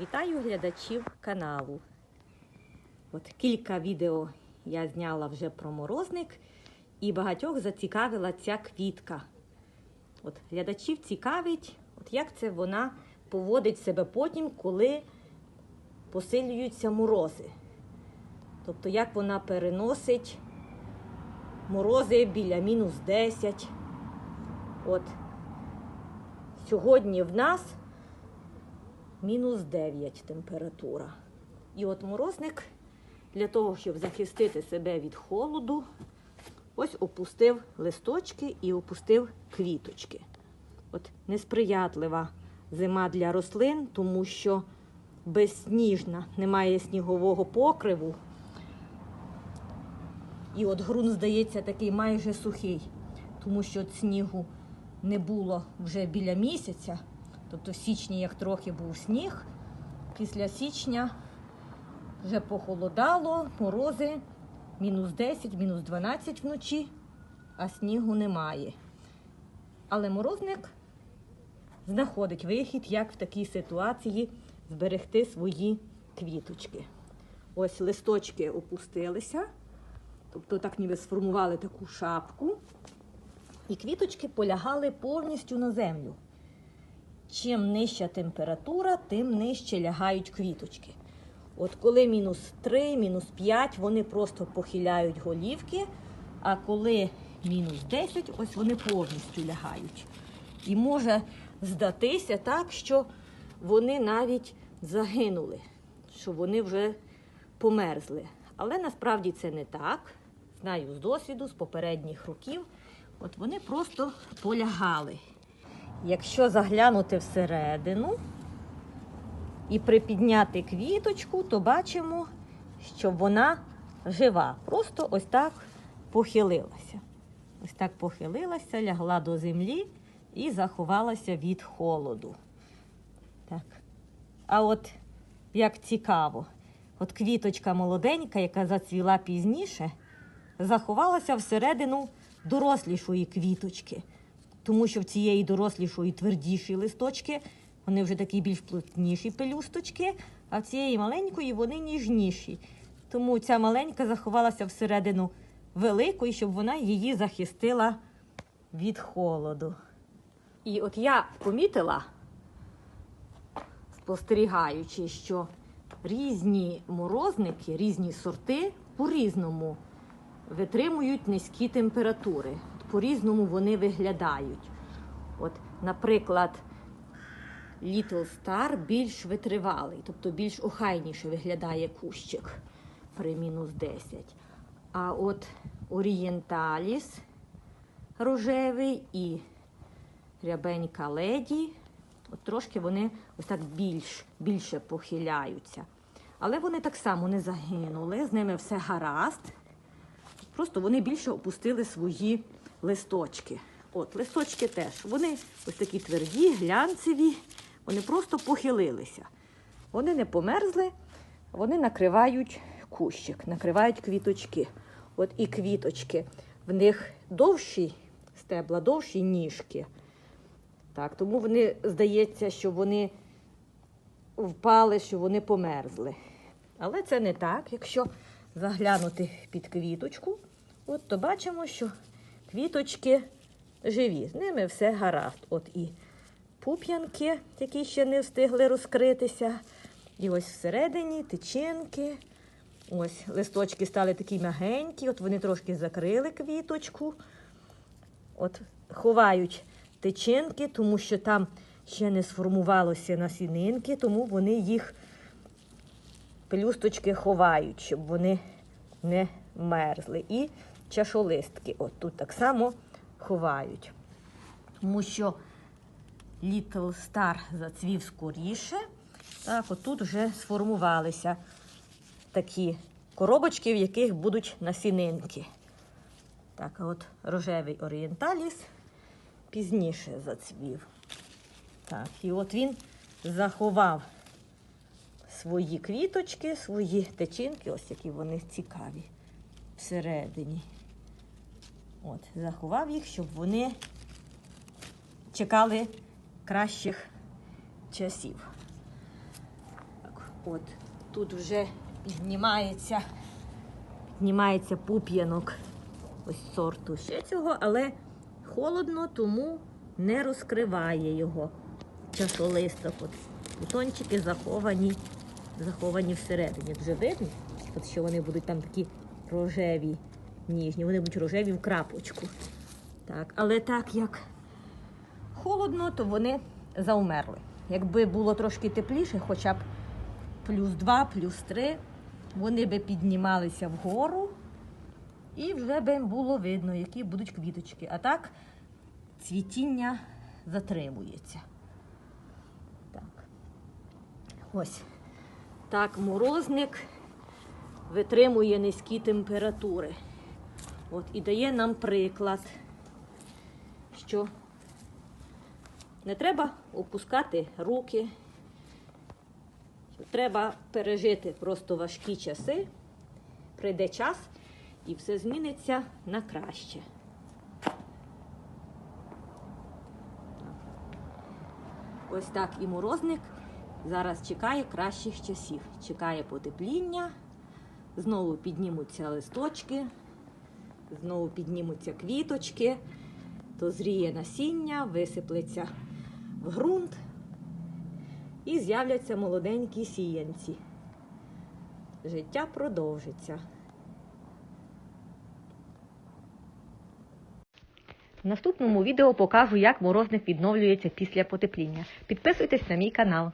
Вітаю глядачів каналу. От кілька відео я зняла вже про морозник, і багатьох зацікавила ця квітка. От глядачів цікавить, от як це вона поводить себе потім, коли посилюються морози. Тобто, як вона переносить морози біля мінус 10. От сьогодні в нас мінус 9 температура. І от морозник для того, щоб захистити себе від холоду, ось опустив листочки і опустив квіточки. От несприятлива зима для рослин, тому що безсніжна, немає снігового покриву. І от ґрунт, здається, такий майже сухий, тому що снігу не було вже біля місяця. Тобто в січні, як трохи був сніг, після січня вже похолодало, морози, мінус 10, мінус 12 вночі, а снігу немає. Але морозник знаходить вихід, як в такій ситуації зберегти свої квіточки. Ось листочки опустилися, тобто так ніби сформували таку шапку, і квіточки полягали повністю на землю. Чим нижча температура, тим нижче лягають квіточки. От коли мінус 3, мінус 5, вони просто похиляють голівки, а коли мінус 10, ось вони повністю лягають. І може здатися так, що вони навіть загинули, що вони вже померзли. Але насправді це не так. Знаю з досвіду, з попередніх років. От вони просто полягали. Якщо заглянути всередину і припідняти квіточку, то бачимо, що вона жива. Просто ось так похилилася. Ось так похилилася, лягла до землі і заховалася від холоду. Так. А от як цікаво, от квіточка молоденька, яка зацвіла пізніше, заховалася всередину дорослішої квіточки тому що в цієї дорослішої твердіші листочки, вони вже такі більш плотніші пелюсточки, а в цієї маленької вони ніжніші. Тому ця маленька заховалася всередину великої, щоб вона її захистила від холоду. І от я помітила, спостерігаючи, що різні морозники, різні сорти по-різному витримують низькі температури по-різному вони виглядають. От, Наприклад, Little Star більш витривалий, тобто більш охайніше виглядає кущик при мінус 10. А от Орієнталіс рожевий і рябенька леді, от трошки вони ось так більш, більше похиляються. Але вони так само не загинули, з ними все гаразд. Просто вони більше опустили свої листочки. От, листочки теж. Вони ось такі тверді, глянцеві, вони просто похилилися. Вони не померзли, вони накривають кущик, накривають квіточки. От і квіточки. В них довші стебла, довші ніжки. Так, Тому вони здається, що вони впали, що вони померзли. Але це не так. Якщо заглянути під квіточку, от то бачимо, що квіточки живі. З ними все гаразд. От і пуп'янки, які ще не встигли розкритися. І ось всередині тичинки. Ось листочки стали такі мягенькі, от вони трошки закрили квіточку. От Ховають тичинки, тому що там ще не сформувалося насінинки, тому вони їх пелюсточки ховають, щоб вони не мерзли. І чашолистки. От тут так само ховають. Тому що Little Star зацвів скоріше. Так, от тут вже сформувалися такі коробочки, в яких будуть насінинки. Так, от рожевий орієнталіс пізніше зацвів. Так, і от він заховав свої квіточки, свої течінки, ось які вони цікаві всередині. От, Заховав їх, щоб вони чекали кращих часів. От тут вже піднімається, піднімається пуп'янок ось сорту ще цього, але холодно, тому не розкриває його часолисток. От бутончики заховані, заховані всередині. Вже видно, от що вони будуть там такі рожеві, ніжні, вони будуть рожеві в крапочку. Так, але так як холодно, то вони заумерли. Якби було трошки тепліше, хоча б плюс 2, плюс 3, вони би піднімалися вгору і вже би було видно, які будуть квіточки. А так цвітіння затримується. Так. Ось. Так, морозник витримує низькі температури. От, і дає нам приклад, що не треба опускати руки, треба пережити просто важкі часи, прийде час і все зміниться на краще. Ось так і морозник зараз чекає кращих часів. Чекає потепління, знову піднімуться листочки, знову піднімуться квіточки, дозріє насіння, висиплеться в ґрунт і з'являться молоденькі сіянці. Життя продовжиться. В наступному відео покажу, як морозник відновлюється після потепління. Підписуйтесь на мій канал.